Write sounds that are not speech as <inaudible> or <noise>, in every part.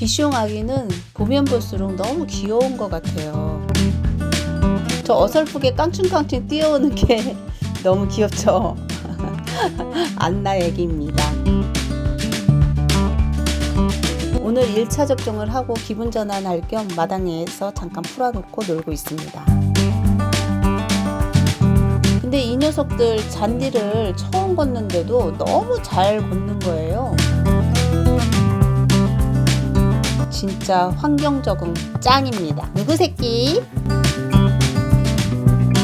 비숑 아기는 보면 볼수록 너무 귀여운 것 같아요. 저 어설프게 깡충깡충 뛰어오는 게 <laughs> 너무 귀엽죠? <laughs> 안나 애기입니다. 오늘 1차 접종을 하고 기분 전환할 겸 마당에서 잠깐 풀어놓고 놀고 있습니다. 근데 이 녀석들 잔디를 처음 걷는데도 너무 잘 걷는 거예요. 진짜 환경 적응 짱입니다. 누구 새끼?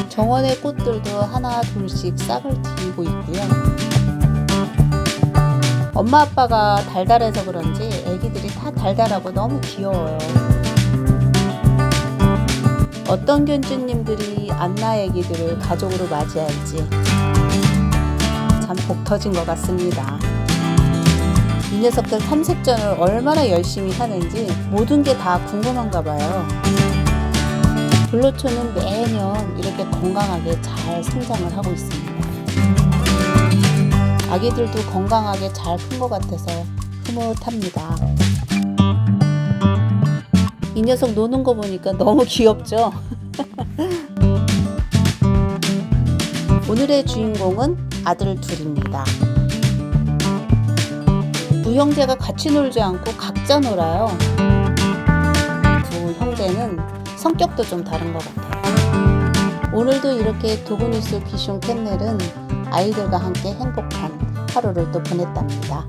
정원의 꽃들도 하나 둘씩 싹을 틔우고 있고요. 엄마 아빠가 달달해서 그런지 애기들이 다 달달하고 너무 귀여워요. 어떤 견주님들이 안나 애기들을 가족으로 맞이할지 참 복 터진 것 같습니다. 이 녀석들 탐색전을 얼마나 열심히 하는지 모든 게 다 궁금한가 봐요. 불로초는 매년 이렇게 건강하게 잘 성장을 하고 있습니다. 아기들도 건강하게 잘 큰 것 같아서 흐뭇합니다. 이 녀석 노는 거 보니까 너무 귀엽죠? <laughs> 오늘의 주인공은 아들 둘입니다. 두 형제가 같이 놀지 않고 각자 놀아요. 두 형제는 성격도 좀 다른 것 같아요. 오늘도 이렇게 도그니스 비숑 캔넬은 아이들과 함께 행복한 하루를 또 보냈답니다.